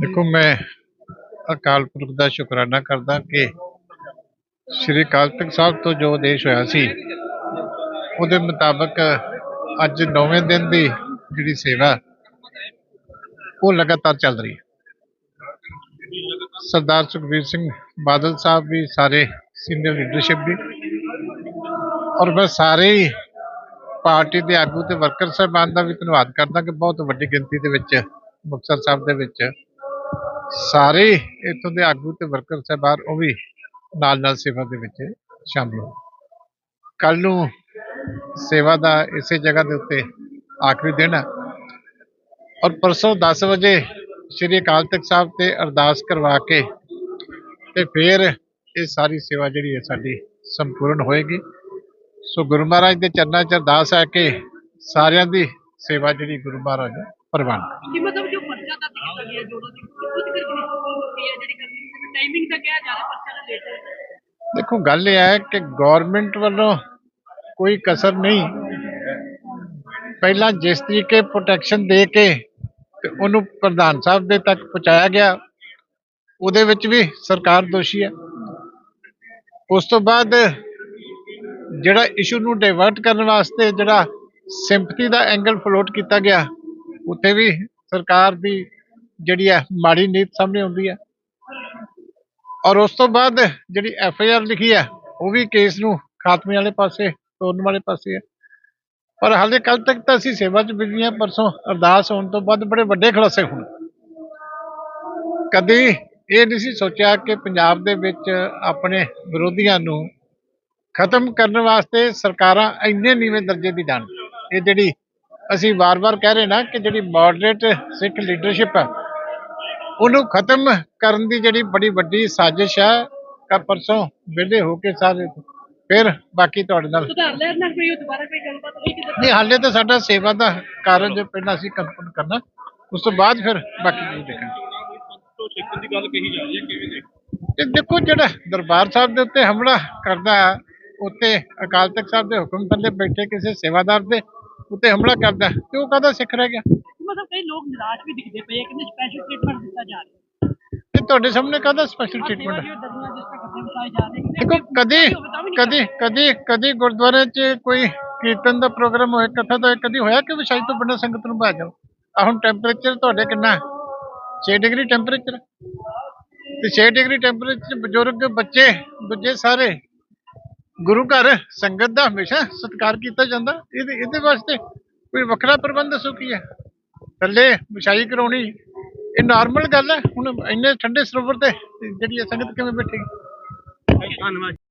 ਦੇਖੋ, ਮੈਂ ਅਕਾਲ ਪੁਰਖ ਦਾ ਸ਼ੁਕਰਾਨਾ ਕਰਦਾ ਕਿ ਸ੍ਰੀ ਅਕਾਲ ਤਖਤ ਸਾਹਿਬ ਤੋਂ ਜੋ ਆਦੇਸ਼ ਹੋਇਆ ਸੀ, ਉਹਦੇ ਮੁਤਾਬਕ ਅੱਜ ਨੌਵੇਂ ਦਿਨ ਦੀ ਜਿਹੜੀ ਸੇਵਾ, ਉਹ ਲਗਾਤਾਰ ਚੱਲ ਰਹੀ ਹੈ। ਸਰਦਾਰ ਸੁਖਬੀਰ ਸਿੰਘ ਬਾਦਲ ਸਾਹਿਬ ਵੀ, ਸਾਰੇ ਸੀਨੀਅਰ ਲੀਡਰਸ਼ਿਪ ਵੀ ਔਰ ਮੈਂ ਸਾਰੇ ਹੀ ਪਾਰਟੀ ਦੇ ਆਗੂ ਤੇ ਵਰਕਰ ਸਾਹਿਬਾਨ ਦਾ ਵੀ ਧੰਨਵਾਦ ਕਰਦਾ ਕਿ ਬਹੁਤ ਵੱਡੀ ਗਿਣਤੀ ਦੇ ਵਿੱਚ ਮੁਕਤਸਰ ਸਾਹਿਬ ਦੇ ਵਿੱਚ ਸਾਰੇ ਇੱਥੋਂ ਦੇ ਆਗੂ ਤੇ ਵਰਕਰ ਸਾਹਿਬਾਨ ਉਹ ਵੀ ਨਾਲ ਨਾਲ ਸੇਵਾ ਦੇ ਵਿੱਚ ਸ਼ਾਮਲ ਹੋ ਕੱਲ ਨੂੰ ਸੇਵਾ ਦਾ ਇਸੇ ਜਗ੍ਹਾ ਦੇ ਉੱਤੇ ਆਖਰੀ ਦਿਨ ਹੈ। ਔਰ ਪਰਸੋਂ 10 ਵਜੇ ਸ੍ਰੀ ਅਕਾਲ ਤਖਤ ਸਾਹਿਬ ਤੇ ਅਰਦਾਸ ਕਰਵਾ ਕੇ ਤੇ ਫਿਰ ਇਹ ਸਾਰੀ ਸੇਵਾ ਜਿਹੜੀ ਹੈ ਸਾਡੀ ਸੰਪੂਰਨ ਹੋਏਗੀ। ਸੋ ਗੁਰੂ ਮਹਾਰਾਜ ਦੇ ਚਰਨਾਂ 'ਚ ਅਰਦਾਸ ਹੈ ਕਿ ਸਾਰਿਆਂ ਦੀ ਸੇਵਾ ਜਿਹੜੀ ਗੁਰੂ ਮਹਾਰਾਜ ਪ੍ਰਵਾਨ ਕਰੇ ਕਿ ਮਤਲਬ ਜੋ ਪਰਚਾ ਦਰਜ ਕੀਤਾ ਗਿਆ ਜੋ ਉਹਨਾਂ ਦੀ ਕੁਝ ਕਰਕੇ ਹੋਈ ਹੈ ਜਿਹੜੀ ਟਾਈਮਿੰਗ ਤਾਂ ਕਿਹਾ ਜਾ ਰਿਹਾ ਪਰਚਾ ਦਾ ਲੇਟ ਹੈ ਦੇਖੋ ਗੱਲ ਇਹ ਹੈ ਕਿ ਗਵਰਨਮੈਂਟ ਵੱਲੋਂ ਕੋਈ ਕਸਰ ਨਹੀਂ। ਪਹਿਲਾਂ ਜਿਸ ਤਰੀਕੇ ਪ੍ਰੋਟੈਕਸ਼ਨ ਦੇ ਕੇ ਤੇ ਉਹਨੂੰ ਪ੍ਰਧਾਨ ਸਾਹਿਬ ਦੇ ਤੱਕ ਪਹੁੰਚਾਇਆ ਗਿਆ ਉਹਦੇ ਵਿੱਚ ਵੀ ਸਰਕਾਰ ਦੋਸ਼ੀ ਹੈ। ਉਸ ਤੋਂ ਬਾਅਦ ਜਿਹੜਾ ਇਸ਼ੂ ਨੂੰ ਡਾਇਵਰਟ ਕਰਨ ਵਾਸਤੇ ਜਿਹੜਾ ਸਿੰਪਥੀ ਦਾ ਐਂਗਲ ਫਲੋਟ ਕੀਤਾ ਗਿਆ ਉੱਥੇ ਵੀ ਸਰਕਾਰ ਦੀ ਜਿਹੜੀ ਹੈ ਮਾੜੀ ਨੀਤ ਸਾਹਮਣੇ ਆਉਂਦੀ ਹੈ ਔਰ ਉਸ ਤੋਂ ਬਾਅਦ ਜਿਹੜੀ ਐਫ ਆਈ ਆਰ ਲਿਖੀ ਹੈ ਉਹ ਵੀ ਕੇਸ ਨੂੰ ਖਾਤਮੇ ਵਾਲੇ ਪਾਸੇ, ਤੋੜਨ ਵਾਲੇ ਪਾਸੇ ਹੈ ਪਰ ਹਾਲੇ ਕੱਲ ਤੱਕ ਤਾਂ ਅਸੀਂ ਸੇਵਾ 'ਚ ਬਿਜ਼ੀ ਹਾਂ ਪਰਸੋਂ ਅਰਦਾਸ ਹੋਣ ਤੋਂ ਬਾਅਦ ਬੜੇ ਵੱਡੇ ਖੁਲਾਸੇ ਹੋਣ। ਕਦੀ ਇਹ ਨਹੀਂ ਸੀ ਸੋਚਿਆ ਕਿ ਪੰਜਾਬ ਦੇ ਵਿੱਚ ਆਪਣੇ ਵਿਰੋਧੀਆਂ ਨੂੰ ਖਤਮ ਕਰਨ ਵਾਸਤੇ ਸਰਕਾਰਾਂ ਇੰਨੇ ਨੀਵੇਂ ਦਰਜੇ ਦੀ ਜਾਣ ਇਹ ਜਿਹੜੀ ਅਸੀਂ ਵਾਰ-ਵਾਰ ਕਹਿ ਰਹੇ ਨਾ ਕਿ ਜਿਹੜੀ ਮੋਡਰੇਟ ਸਿੱਖ ਲੀਡਰਸ਼ਿਪ ਹੈ ਉਹਨੂੰ ਖਤਮ ਕਰਨ ਦੀ ਜਿਹੜੀ ਬੜੀ ਵੱਡੀ ਸਾਜ਼ਿਸ਼ ਹੈ ਕਾ ਪਰਸੋਂ ਵਿਹਲੇ ਹੋ ਕੇ ਸਾਰੇ। ਫਿਰ ਬਾਕੀ ਤੁਹਾਡੇ ਨਾਲ ਸੁਧਾਰ ਲੈਣ ਨਾਲ ਕੋਈ ਦੁਬਾਰਾ ਕੋਈ ਗੱਲਬਾਤ ਹੋਈ ਕਿ ਨਹੀਂ ਹਾਲੇ ਤਾਂ ਸਾਡਾ ਸੇਵਾ ਦਾ ਕਾਰਜ ਪਹਿਲਾਂ ਅਸੀਂ ਕੰਪਨ ਕਰਨਾ। ਉਸ ਤੋਂ ਬਾਅਦ ਫਿਰ ਬਾਕੀ ਚੀਜ਼ ਦੇਖਾਂਗੇ। ਦੀ ਗੱਲ ਕਹੀ ਜਾ ਰਹੀ ਹੈ ਕਿਵੇਂ ਦੇ ਤੇ ਦੇਖੋ ਜਿਹੜਾ ਦਰਬਾਰ ਸਾਹਿਬ ਦੇ ਉੱਤੇ ਹਮਲਾ ਕਰਦਾ ਉੱਤੇ ਅਕਾਲ ਤਖਤ ਸਾਹਿਬ ਦੇ ਹੁਕਮ ਥੱਲੇ ਬੈਠੇ ਕਿਸੇ ਸੇਵਾਦਾਰ ਦੇ ਉੱਤੇ ਹਮਲਾ ਕਰਦਾ ਹੈ, ਤੇ ਉਹ ਕਾਹਦਾ ਸਿੱਖ ਰਹਿ ਗਿਆ? ਮਤਲਬ ਕਈ ਲੋਕ ਨਿਰਾਸ਼ ਵੀ ਦਿਖਦੇ ਪਏ ਕਿ ਸਪੈਸ਼ਲ ਟ੍ਰੀਟਮੈਂਟ ਦਿੱਤਾ ਜਾ ਰਿਹਾ। ਤੇ ਤੁਹਾਡੇ ਸਾਹਮਣੇ ਕਾਹਦਾ ਸਪੈਸ਼ਲ ਟ੍ਰੀਟਮੈਂਟ ਦੇਖੋ ਕਦੀ ਕਦੀ ਕਦੀ ਕਦੀ ਗੁਰਦੁਆਰੇ 'ਚ ਕੋਈ ਕੀਰਤਨ ਦਾ ਪ੍ਰੋਗਰਾਮ ਹੋਏ ਕਥਾ ਦਾ ਕਦੀ ਹੋਇਆ ਕਿ ਵਿਸ਼ਾਈ ਤੋਂ ਬਿਨਾਂ ਸੰਗਤ ਨੂੰ ਬਾਹਰ ਜਾਓ? ਆ ਹੁਣ ਟੈਂਪਰੇਚਰ ਤੁਹਾਡੇ ਕਿੰਨਾ 6 ਡਿਗਰੀ ਟੈਂਪਰੇਚਰ ਤੇ 6 ਡਿਗਰੀ ਟੈਂਪਰੇਚਰ ਬਜ਼ੁਰਗ ਬੱਚੇ ਦੂਜੇ ਸਾਰੇ ਗੁਰੂ ਘਰ ਸੰਗਤ ਦਾ ਹਮੇਸ਼ਾ ਸਤਿਕਾਰ ਕੀਤਾ ਜਾਂਦਾ। ਇਹਦੇ ਇਹਦੇ ਵਾਸਤੇ ਕੋਈ ਵੱਖਰਾ ਪ੍ਰਬੰਧ ਦੱਸੋ ਕੀ ਹੈ? ਥੱਲੇ ਵਿਛਾਈ ਕਰਾਉਣੀ, ਇਹ ਨਾਰਮਲ ਗੱਲ ਹੈ। ਹੁਣ ਇੰਨੇ ਠੰਡੇ ਸਰੋਵਰ ਤੇ ਜਿਹੜੀ ਇਹ ਸੰਗਤ ਕਿਵੇਂ ਬੈਠੇਗੀ? ਧੰਨਵਾਦ।